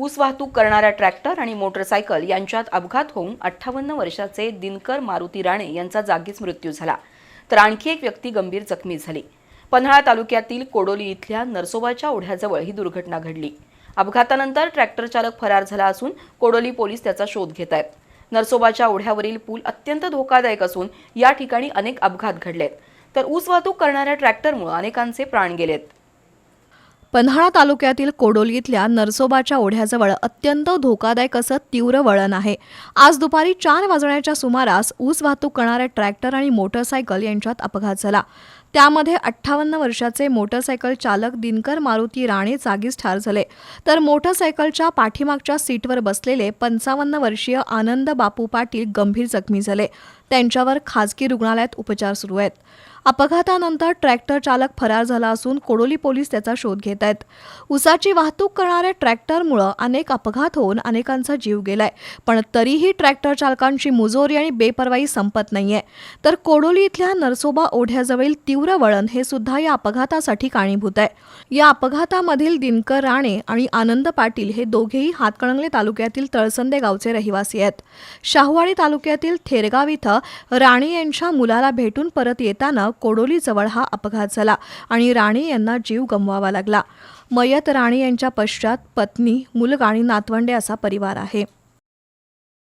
ऊस वाहतूक करणाऱ्या ट्रॅक्टर आणि मोटरसायकल यांच्यात अपघात होऊन अठ्ठावन्न वर्षाचे दिनकर मारुती राणे यांचा जागीच मृत्यू झाला. तर आणखी एक व्यक्ती गंभीर जखमी झाली. पन्हाळा तालुक्यातील कोडोली इथल्या नरसोबाच्या ओढ्याजवळ ही दुर्घटना घडली. अपघातानंतर ट्रॅक्टर चालक फरार झाला असून कोडोली पोलीस त्याचा शोध घेत आहेत. नरसोबाच्या ओढ्यावरील पूल अत्यंत धोकादायक असून या ठिकाणी अनेक अपघात घडलेत. तर ऊस वाहतूक करणाऱ्या ट्रॅक्टरमुळे अनेकांचे प्राण गेलेत. पन्हाळा तालुक्यातील कोडोलीतल्या नरसोबाच्या ओढ्याजवळ अत्यंत धोकादायक असं तीव्र वळण आहे. आज दुपारी चार वाजण्याच्या सुमारास ऊस वाहतूक करणाऱ्या ट्रॅक्टर आणि मोटरसायकल यांच्यात अपघात झाला. त्यामध्ये अठ्ठावन्न वर्षाचे मोटरसायकल चालक दिनकर मारुती राणे जागीच ठार झाले. तर मोटरसायकलच्या पाठीमागच्या सीटवर बसलेले पंचावन्न वर्षीय आनंद बापू पाटील गंभीर जखमी झाले. त्यांच्यावर खाजगी रुग्णालयात उपचार सुरू आहेत. अपघातानंतर ट्रॅक्टर चालक फरार झाला असून कोडोली पोलीस त्याचा शोध घेत आहेत. उसाची वाहतूक करणाऱ्या ट्रॅक्टरमुळं अनेक अपघात होऊन अनेकांचा जीव गेलाय. पण तरीही ट्रॅक्टर चालकांची मुजोरी आणि बेपरवाई संपत नाहीये. तर कोडोली इथल्या नरसोबा ओढ्याजवळील तीव्र वळण हे सुद्धा या अपघातासाठी कारणीभूत आहे. या अपघातामधील दिनकर राणे आणि आनंद पाटील हे दोघेही हातकणंगले तालुक्यातील तळसंदे गावचे रहिवासी आहेत. शाहूवाडी तालुक्यातील थेरगाव इथं राणे यांच्या मुलाला भेटून परत येताना कोडोलीजवळ हा अपघात झाला आणि राणे यांना जीव गमवावा लागला. मयत राणे यांच्या पश्चात पत्नी मुलगा आणि नातवंडे असा परिवार आहे.